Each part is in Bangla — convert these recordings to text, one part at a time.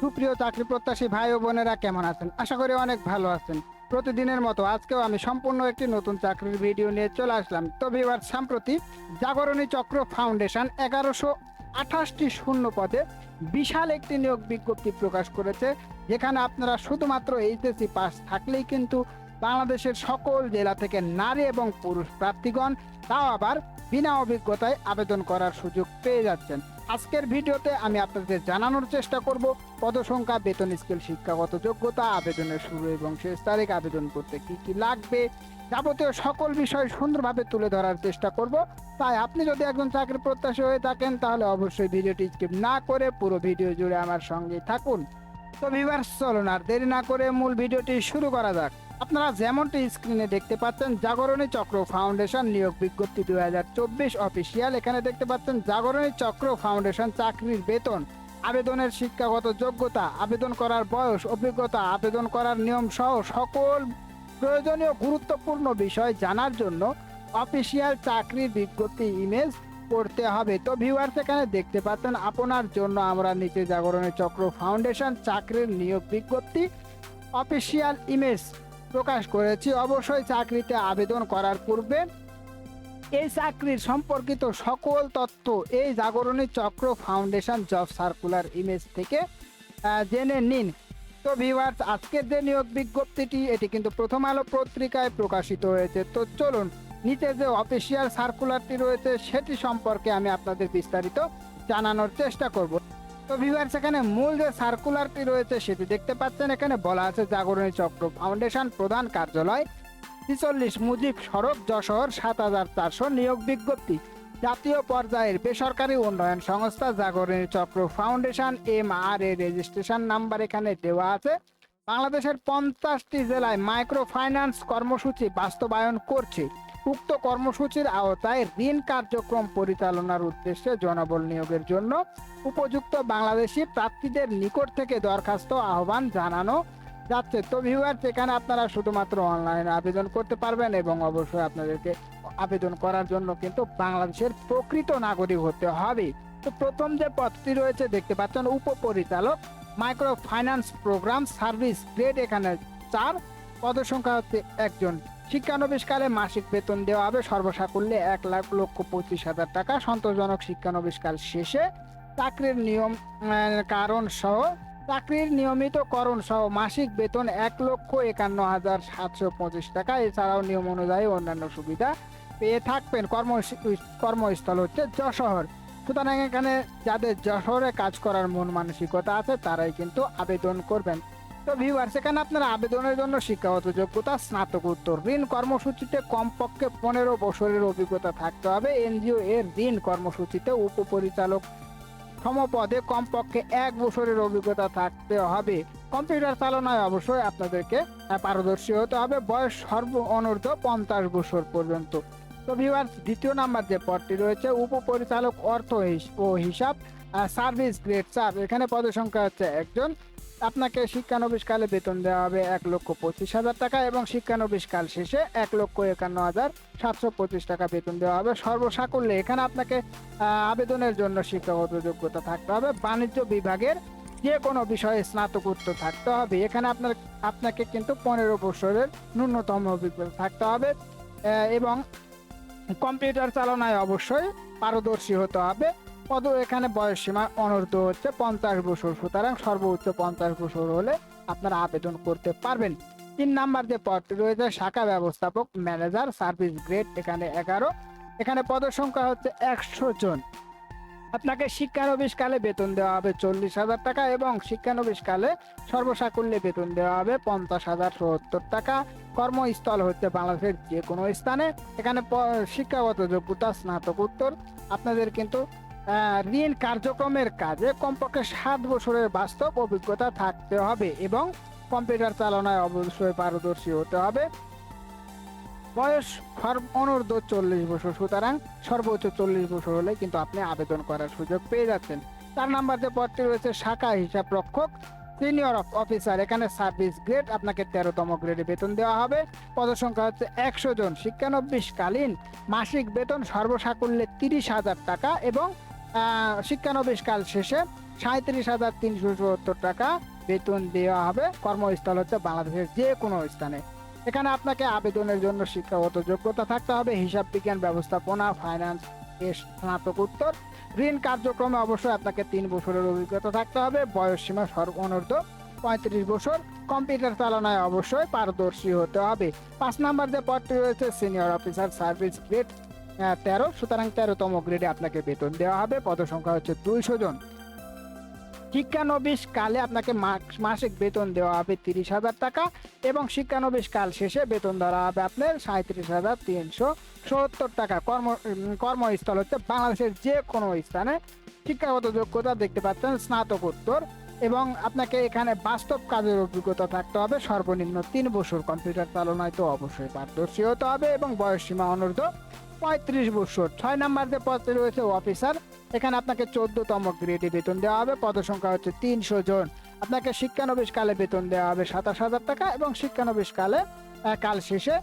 সুপ্রিয় চাকরি প্রত্যাশী ভাই ও বোনেরা কেমন আছেন? আশা করি অনেক ভালো আছেন। প্রতিদিনের মতো আজকেও আমি সম্পূর্ণ একটি নতুন চাকরির ভিডিও নিয়ে চলে আসলাম। তো এবার সাম্প্রতি জাগরণী চক্র ফাউন্ডেশন এগারোশো আঠাশটি শূন্য পদে বিশাল একটি নিয়োগ বিজ্ঞপ্তি প্রকাশ করেছে, যেখানে আপনারা শুধুমাত্র এইচএসসি পাস থাকলেই কিন্তু বাংলাদেশের সকল জেলা থেকে নারী এবং পুরুষ প্রার্থীগণ তাও আবার বিনা অভিজ্ঞতায় আবেদন করার সুযোগ পেয়ে যাচ্ছেন। আজকের ভিডিওতে আমি আপনাদের জানানোর চেষ্টা করব পদসংখ্যা, বেতন স্কেল, শিক্ষাগত যোগ্যতা, আবেদনের শুরু এবং শেষ তারিখ, আবেদন করতে কি কি লাগবে যাবতীয় সকল বিষয় সুন্দরভাবে তুলে ধরার চেষ্টা করব। তাই আপনি যদি একজন চাকরি প্রত্যাশী হয়ে থাকেন, তাহলে অবশ্যই ভিডিওটি স্কিপ না করে পুরো ভিডিও জুড়ে আমার সঙ্গে থাকুন। তো ভিভার্স চলুন আর দেরি না করে মূল ভিডিওটি শুরু করা যাক। আপনারা যেমনটি স্ক্রিনে দেখতে পাচ্ছেন, জাগরণী চক্র ফাউন্ডেশন নিয়োগ বিজ্ঞপ্তি দুই হাজার চব্বিশ অফিসিয়াল এখানে দেখতে পাচ্ছেন, জাগরণী চক্র ফাউন্ডেশন চাকরির বেতন, আবেদনের শিক্ষাগত যোগ্যতা, আবেদন করার বয়স, অভিজ্ঞতা, আবেদন করার নিয়ম সহ সকল প্রয়োজনীয় গুরুত্বপূর্ণ বিষয় জানার জন্য অফিসিয়াল চাকরির বিজ্ঞপ্তি ইমেজ করতে হবে। তো ভিউয়ার্স এখানে দেখতে পাচ্ছেন, আপনার জন্য আমরা নিচে জাগরণী চক্র ফাউন্ডেশন চাকরির নিয়োগ বিজ্ঞপ্তি অফিসিয়াল ইমেজ প্রকাশ করেছি, অবশ্যই চাকরিতে আবেদন করার পূর্বে এই চাকরির সম্পর্কিত সকল তথ্য এই জাগরণী Chakra foundation job circular image থেকে জেনে নিন। তো ভিউয়ার্স আজকের যে নিয়োগ বিজ্ঞপ্তিটি, এটি কিন্তু প্রথম আলো পত্রিকায় প্রকাশিত হয়েছে। তো চলুন, নিচে যে অফিসিয়াল সার্কুলারটি রয়েছে, সেটি সম্পর্কে আমি আপনাদের বিস্তারিত জানানোর চেষ্টা করব। তো ভিউয়ার্স এখানে মূল যে সার্কুলারটি রয়েছে সেটি দেখতে পাচ্ছেন। এখানে বলা আছে জাগরণী চক্র ফাউন্ডেশন প্রধান কার্যালয়, ছিচল্লিশ মুজিব সড়ক, যশোর সাত হাজার চারশো নিয়োগ বিজ্ঞপ্তি। জাতীয় পর্যায়ের বেসরকারি উন্নয়ন সংস্থা Jagoroni Chakra foundation M R A registration number এখানে দেওয়া আছে। বাংলাদেশের পঞ্চাশটি জেলায় মাইক্রো ফাইন্যান্স কর্মসূচি বাস্তবায়ন করছে। উক্ত কর্মসূচির আওতায় ঋণ কার্যক্রম পরিচালনার উদ্দেশ্যে জনবল নিয়োগের জন্য উপযুক্ত বাংলাদেশি প্রার্থীদের নিকট থেকে দরখাস্ত আহ্বান জানানো যাচ্ছে। তো ভিউয়ার্স এখানে আপনারা শুধুমাত্র অনলাইনে আবেদন করতে পারবেন এবং অবশ্যই আপনাদেরকে আবেদন করার জন্য কিন্তু বাংলাদেশের প্রকৃত নাগরিক হতে হবে। তো প্রথম যে পদটি রয়েছে, দেখতে পাচ্ছেন উপপরিচালক micro finance program service grade এখানে চার। পদসংখ্যা হচ্ছে একজন। শিক্ষানবিষ্কালে মাসিক বেতন দেওয়া হবে। সর্বসাকুল্যে এক লাখ লক্ষ পঁচিশ হাজার টাকা। সন্তোষজনক শিক্ষানবিষ্কাল শেষে চাকরির নিয়ম কারণ সহ, চাকরির নিয়মিত করণ সহ মাসিক বেতন এক লক্ষ একান্ন হাজার সাতশো পঁচিশ টাকা। এছাড়াও নিয়ম অনুযায়ী অন্যান্য সুবিধা পেয়ে থাকবেন। কর্ম, কর্মস্থল হচ্ছে যশোর। সুতরাং এখানে যাদের যশোরে কাজ করার মন মানসিকতা আছে, তারাই কিন্তু আবেদন করবেন। তো ভিউয়ার সেখানে আপনারা আবেদনের জন্য শিক্ষাগত যোগ্যতা স্নাতকোত্তর ঋণ কর্মসূচিতে কমপক্ষে পনেরো বছরের অভিজ্ঞতা থাকতে হবে। এনজিও এর ঋণ কর্মসূচিতে উপপরিচালক সমপদে কমপক্ষে এক বছরের অভিজ্ঞতা থাকতে হবে। কম্পিউটার চালনায় অবশ্যই আপনাদেরকে পারদর্শী হতে হবে। বয়স সর্ব অনূর্ধ্ব পঞ্চাশ বছর পর্যন্ত। তো ভিউয়ার্স দ্বিতীয় নাম্বার যে পদটি রয়েছে, উপপরিচালক অর্থ ও হিসাব। সার্ভিস গ্রেড চার। এখানে পদসংখ্যা হচ্ছে একজন। আপনাকে শিক্ষানবিশকালে বেতন দেওয়া হবে এক লক্ষ পঁচিশ হাজার টাকা এবং শিক্ষানবিশকাল শেষে এক লক্ষ একান্ন হাজার সাতশো পঁচিশ টাকা বেতন দেওয়া হবে। সর্বসাকুল্যে এখানে আপনাকে আবেদনের জন্য শিক্ষাগত যোগ্যতা থাকতে হবে। বাণিজ্য বিভাগের যে কোনো বিষয়ে স্নাতকোত্তর থাকতে হবে। এখানে আপনার, আপনাকে কিন্তু পনেরো বছরের ন্যূনতম অভিজ্ঞতা থাকতে হবে এবং কম্পিউটার চালনায় অবশ্যই পারদর্শী হতে হবে। পদ এখানে বয়স সীমা অনূর্ধ্ব হচ্ছে পঞ্চাশ বছর। সুতরাং সর্বোচ্চ পঞ্চাশ বছর হলে আপনারা আবেদন করতে পারবেন। তিন নাম্বার যে পদটি রয়েছে, শাখা ব্যবস্থাপক, ম্যানেজার, সার্ভিস গ্রেড, এখানে এগারো। এখানে পদের সংখ্যা হচ্ছে একশো জন। আপনাকে শিক্ষানবিশকালে বেতন দেওয়া হবে চল্লিশ হাজার টাকা এবং শিক্ষানবিশকালে সর্বসাকুল্যে বেতন দেওয়া হবে পঞ্চাশ হাজার সত্তর টাকা। কর্মস্থল হচ্ছে বাংলাদেশের যে কোনো স্থানে। এখানে শিক্ষাগত যোগ্যতা, স্নাতকোত্তর। আপনাদের কিন্তু ঋণ কার্যক্রমের কাজে কমপক্ষে সাত বছরের বাস্তব অভিজ্ঞতা থাকতে হবে এবং কম্পিউটার চালনায় অবশ্যই পারদর্শী হতে হবে। বয়স অনূর্ধ্ব চল্লিশ বছর, সুতরাং সর্বোচ্চ চল্লিশ বছর হলে কিন্তু আপনি আবেদন করার সুযোগ পেয়ে যাচ্ছেন। তার নাম্বার যে পদটি রয়েছে, শাখা হিসাব রক্ষক, সিনিয়র অফিসার, এখানে সার্ভিস গ্রেড, আপনাকে তেরোতম গ্রেডে বেতন দেওয়া হবে। পদসংখ্যা হচ্ছে একশো জন শিক্ষানবিশ কালীন মাসিক বেতন সর্বসাকুল্যে তিরিশ হাজার টাকা এবং আহ, শিক্ষানবিশ কাল শেষে সাঁত্রিশ হাজার তিনশো সত্তর টাকা বেতন দেওয়া হবে কর্মস্থল হচ্ছে বাংলাদেশের যে কোনো স্থানে। এখানে আপনাকে আবেদনের জন্য শিক্ষাগত যোগ্যতা থাকতে হবে হিসাব বিজ্ঞান ব্যবস্থাপনা ফাইন্যান্স স্নাতকোত্তর ঋণ কার্যক্রমে অবশ্যই আপনাকে তিন বছরের অভিজ্ঞতা থাকতে হবে বয়স সীমা সর্বনূর্ধ্ব পঁয়ত্রিশ বছর। কম্পিউটার চালনায় অবশ্যই পারদর্শী হতে হবে। পাঁচ নাম্বার যে পদটি রয়েছে সিনিয়র অফিসার সার্ভিস গ্রেড তেরো, সুতরাং তেরোতম গ্রেডে আপনাকে বেতন দেওয়া হবে। পদসংখ্যা হচ্ছে দুইশো জন। শিক্ষানবিশ কালে আপনাকে মাসিক বেতন দেওয়া হবে তিরিশ হাজার টাকা এবং শিক্ষানবিশ কাল শেষে বেতন ধরা হবে আপনার সাঁত্রিশ হাজার তিনশো সত্তর টাকা। কর্ম কর্মস্থল হচ্ছে বাংলাদেশের যে কোনো স্থানে। শিক্ষাগত যোগ্যতা দেখতে পাচ্ছেন স্নাতকোত্তর এবং আপনাকে এখানে বাস্তব কাজের অভিজ্ঞতা থাকতে হবে। সর্বনিম্ন তিন বছর কম্পিউটার চালনায় তো অবশ্যই পারদর্শী হতে হবে এবং বয়স সীমা অনূর্ধ্ব পঁয়ত্রিশ বছর ছয় নাম্বার যে পদটি রয়েছে অফিসার এখানে আপনাকে চোদ্দতম গ্রেডে বেতন দেওয়া হবে। পদসংখ্যা হচ্ছে তিনশো জন। আপনাকে শিক্ষানবিশ কালে বেতন দেওয়া হবে সাতাশ হাজার টাকা এবং শিক্ষানবিশ কালে শেষে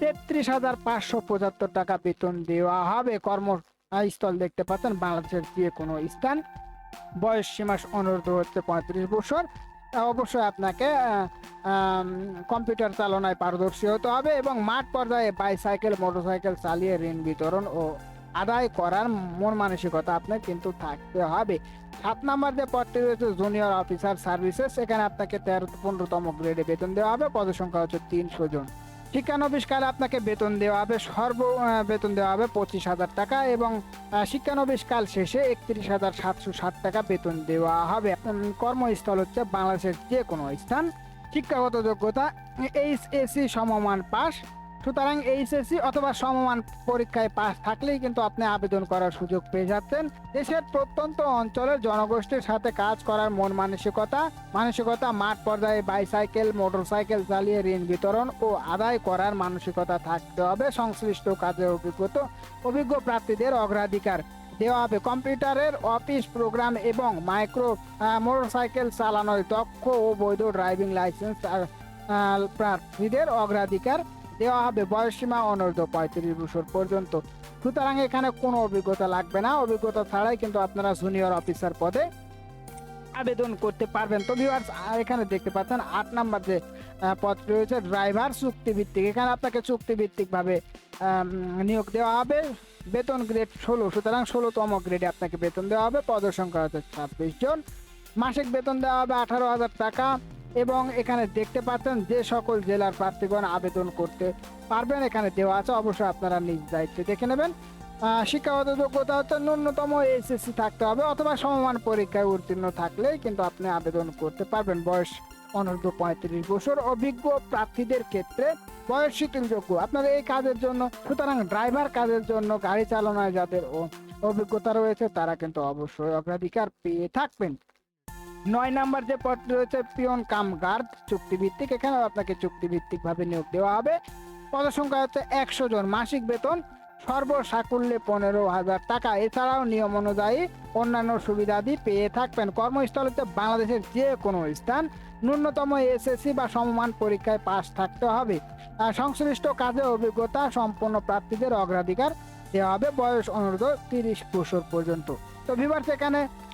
তেত্রিশ হাজার পাঁচশো পঁচাত্তর টাকা বেতন দেওয়া হবে। কর্মস্থল দেখতে পাচ্ছেন। বাংলাদেশের যে কোনো স্থান। বয়স সীমা অনুরোধ হচ্ছে পঁয়ত্রিশ বছর অবশ্যই আপনাকে কম্পিউটার চালনায় পারদর্শী হতে হবে এবং মাঠ পর্যায়ে বাইসাইকেল মোটরসাইকেল চালিয়ে ঋণ বিতরণ ও আদায় করার মন মানসিকতা আপনার কিন্তু থাকতে হবে। সাত নাম্বার যে পদটি রয়েছে জুনিয়র অফিসার সার্ভিসেস এখানে আপনাকে তেরো, পনেরোতম গ্রেডে বেতন দেওয়া হবে। পদসংখ্যা হচ্ছে তিনশো জন। শিক্ষানবিশ কালে আপনাকে বেতন দেওয়া হবে, সর্ব বেতন দেওয়া হবে পঁচিশ হাজার টাকা এবং শিক্ষানবিষ্কাল কাল শেষে একত্রিশ হাজার সাতশো ষাট টাকা বেতন দেওয়া হবে। কর্মস্থল হচ্ছে বাংলাদেশের যে কোনো স্থান। শিক্ষাগত যোগ্যতা এইচএসসি সমমান পাস সুতরাং এইচএসসি অথবা সমমান পরীক্ষায় পাস থাকলেই কিন্তু আপনি আবেদন করার সুযোগ পেয়ে যাচ্ছেন। দেশের প্রত্যন্ত অঞ্চলের জনগোষ্ঠীর সাথে কাজ করার মন মানসিকতা মানসিকতা মাঠ পর্যায়ে বাইসাইকেল, মোটরসাইকেল চালিয়ে ঋণ বিতরণ ও আদায় করার মানসিকতা থাকতে হবে। সংশ্লিষ্ট কাজের অভিজ্ঞতা, অভিজ্ঞ প্রার্থীদের অগ্রাধিকার দেওয়া হবে। কম্পিউটারের অফিস প্রোগ্রাম এবং মাইক্রো মোটরসাইকেল চালানোর দক্ষ ও বৈধ ড্রাইভিং লাইসেন্স প্রার্থীদের অগ্রাধিকার দেওয়া হবে। বয়সসীমা অনূর্ধ্ব পঁয়ত্রিশ বছর পর্যন্ত। সুতরাং এখানে কোনো অভিজ্ঞতা লাগবে না। অভিজ্ঞতা ছাড়াই কিন্তু আপনারা জুনিয়র অফিসার পদে আবেদন করতে পারবেন। তো ভিউয়ার্স এখানে দেখতে পাচ্ছেন আট নাম্বার যে আহ, পদ রয়েছে ড্রাইভার চুক্তিভিত্তিক। এখানে আপনাকে চুক্তিভিত্তিকভাবে নিয়োগ দেওয়া হবে। বেতন গ্রেড ষোলো। সুতরাং ষোলোতম গ্রেডে আপনাকে বেতন দেওয়া হবে। পদ সংখ্যা হচ্ছে ছাব্বিশ জন। মাসিক বেতন দেওয়া হবে আঠারো হাজার টাকা। এবং এখানে দেখতে পাচ্ছেন যে সকল জেলার প্রার্থীগণ আবেদন করতে পারবেন। এখানে দেওয়া আছে, অবশ্যই আপনারা নিজ দায়িত্বে দেখে নেবেন। শিক্ষাগত যোগ্যতা হচ্ছে ন্যূনতম এসএসসি থাকতে হবে অথবা সমমান পরীক্ষায় উত্তীর্ণ থাকলেই কিন্তু আপনি আবেদন করতে পারবেন। বয়স অনূর্ধ্ব পঁয়ত্রিশ বছর। অভিজ্ঞ প্রার্থীদের ক্ষেত্রে বয়স শিথিলযোগ্য আপনার এই কাজের জন্য, সুতরাং ড্রাইভার কাজের জন্য, গাড়ি চালনায় যাদের অভিজ্ঞতা রয়েছে, তারা কিন্তু অবশ্যই অগ্রাধিকার পেয়ে থাকবেন। নয় নাম্বার যে পদটি রয়েছে পিয়ন কাম গার্ড চুক্তিভিত্তিক এখানেও আপনাকে চুক্তিভিত্তিক ভাবে নিয়োগ দেওয়া হবে। পদসংখ্যা হচ্ছে একশো জন। মাসিক বেতন সর্বসাকুল্যে পনেরো হাজার টাকা। এছাড়াও নিয়ম অনুযায়ী অন্যান্য সুবিধাদি পেয়ে থাকবেন। কর্মস্থল হচ্ছে বাংলাদেশের যে কোনো স্থান। ন্যূনতম এসএসসি বা সমমান পরীক্ষায় পাশ থাকতে হবে। সংশ্লিষ্ট কাজে অভিজ্ঞতা সম্পন্ন প্রার্থীদের অগ্রাধিকার দেওয়া হবে। বয়স অনুরোধ তিরিশ বছর পর্যন্ত। তো ভিভার্স এখানে আহ,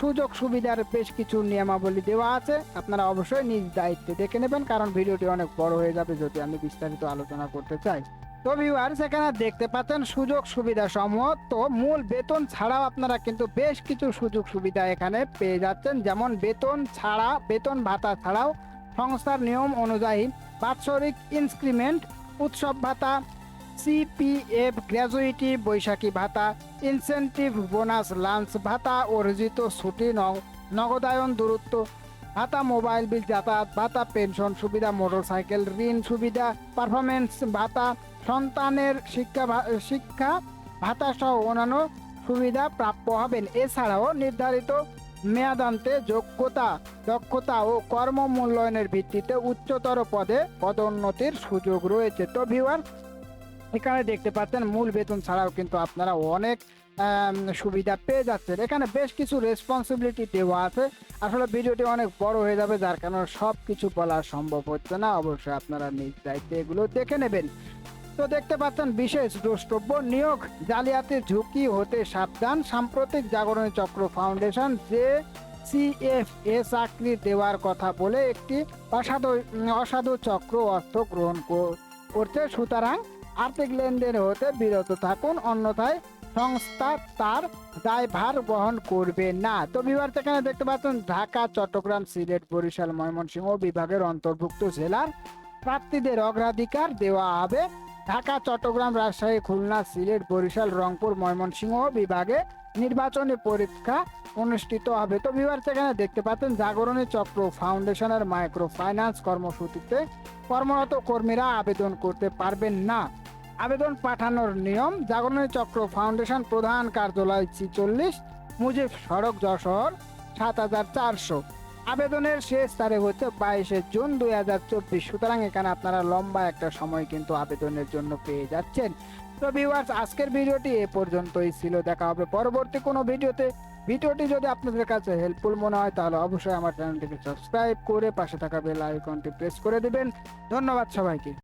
সুযোগ সুবিধার বেশ কিছু নিয়মাবলী দেওয়া আছে। আপনারা অবশ্যই নিজ দায়িত্বে দেখে নেবেন, কারণ ভিডিওটি অনেক বড় হয়ে যাবে যদি আমি বিস্তারিত আলোচনা করতে চাই। তো ভিউয়ার্স এখানে দেখতে পাচ্ছেন সুযোগ সুবিধা সমূহ। তো মূল বেতন ছাড়াও আপনারা কিন্তু বেশ কিছু সুযোগ সুবিধা এখানে পেয়ে যাচ্ছেন। যেমন বেতন ছাড়া, বেতন ভাতা ছাড়াও সংস্থার নিয়ম অনুযায়ী বাৎসরিক ইনক্রিমেন্ট উৎসব ভাতা সিপিএফ গ্র্যাজুইটি বৈশাখী ভাতা ইনসেন্টিভ বোনাস লাঞ্চ ভাতা অর্জিত ছুটি নগদায়ন, দূরত্ব, ভাতা মোবাইল বিল যাতায়াত, ভাতা পেনশন সুবিধা মোটরসাইকেল ঋণ সুবিধা পারফরমেন্স ভাতা, সন্তানের শিক্ষা শিক্ষা, ভাতা সহ অন্যান্য সুবিধা প্রাপ্য হবেন। এছাড়াও নির্ধারিত মেয়াদান্তে যোগ্যতা, দক্ষতা ও কর্ম মূল্যায়নের ভিত্তিতে উচ্চতর পদে পদোন্নতির সুযোগ রয়েছে। তো ভিউয়ার এখানে দেখতে পাচ্ছেন, মূল বেতন ছাড়াও কিন্তু আপনারা অনেক সুবিধা পেয়ে যাচ্ছেন। এখানে বেশ কিছু রেসপন্সিবিলিটি দেওয়া আছে। আসলে ভিডিওটি অনেক বড় হয়ে যাবে, যার কারণে সব কিছু বলা সম্ভব হচ্ছে না। অবশ্যই আপনারা নিজ দায়িত্বে এগুলো দেখে নেবেন। তো দেখতে পাচ্ছেন, বিশেষ দ্রষ্টব্য, নিয়োগ জালিয়াতির ঝুঁকি হতে সাবধান। সাম্প্রতিক জাগরণী চক্র ফাউন্ডেশন, যে সিএফএ চাকরি দেওয়ার কথা বলে একটি অসাধু অসাধু চক্র অর্থ গ্রহণ কর- করছে। সুতরাং আর্থিক লেনদেন হতে বিরত থাকুন, অন্যথায় সংস্থা তার দায়ভার বহন করবে না। তো বিভাগ এখানে দেখতে পাচ্ছেন, ঢাকা, চট্টগ্রাম, সিলেট, বরিশাল, ময়মনসিংহ বিভাগের অন্তর্ভুক্ত জেলার প্রার্থীদের অগ্রাধিকার দেওয়া হবে। ঢাকা, চট্টগ্রাম, রাজশাহী, খুলনা, সিলেট, বরিশাল, রংপুর, ময়মনসিংহ বিভাগে নির্বাচনী পরীক্ষা অনুষ্ঠিত হবে। তো বিভাগ সেখানে দেখতে পাচ্ছেন, জাগরণী চক্র ফাউন্ডেশনের মাইক্রো ফাইন্যান্স কর্মসূচিতে কর্মরত কর্মীরা আবেদন করতে পারবেন না। আবেদন পাঠানোর নিয়ম জাগরণী চক্র ফাউন্ডেশন প্রধান কার্যালয় ছিচল্লিশ, মুজিব সড়ক যশোর সাত হাজার চারশো। আবেদনের শেষ তারিখ হচ্ছে বাইশে জুন দুই হাজার চব্বিশ। সুতরাং এখানে আপনারা লম্বা একটা সময় কিন্তু আবেদনের জন্য পেয়ে যাচ্ছেন। তো ভিউয়ার্স আজকের ভিডিওটি এ পর্যন্তই ছিল। দেখা হবে পরবর্তী কোনো ভিডিওতে। ভিডিওটি যদি আপনাদের কাছে হেল্পফুল মনে হয়, তাহলে অবশ্যই আমার চ্যানেলটিকে সাবস্ক্রাইব করে পাশে থাকা বেল আইকনটি প্রেস করে দিবেন। ধন্যবাদ সবাইকে।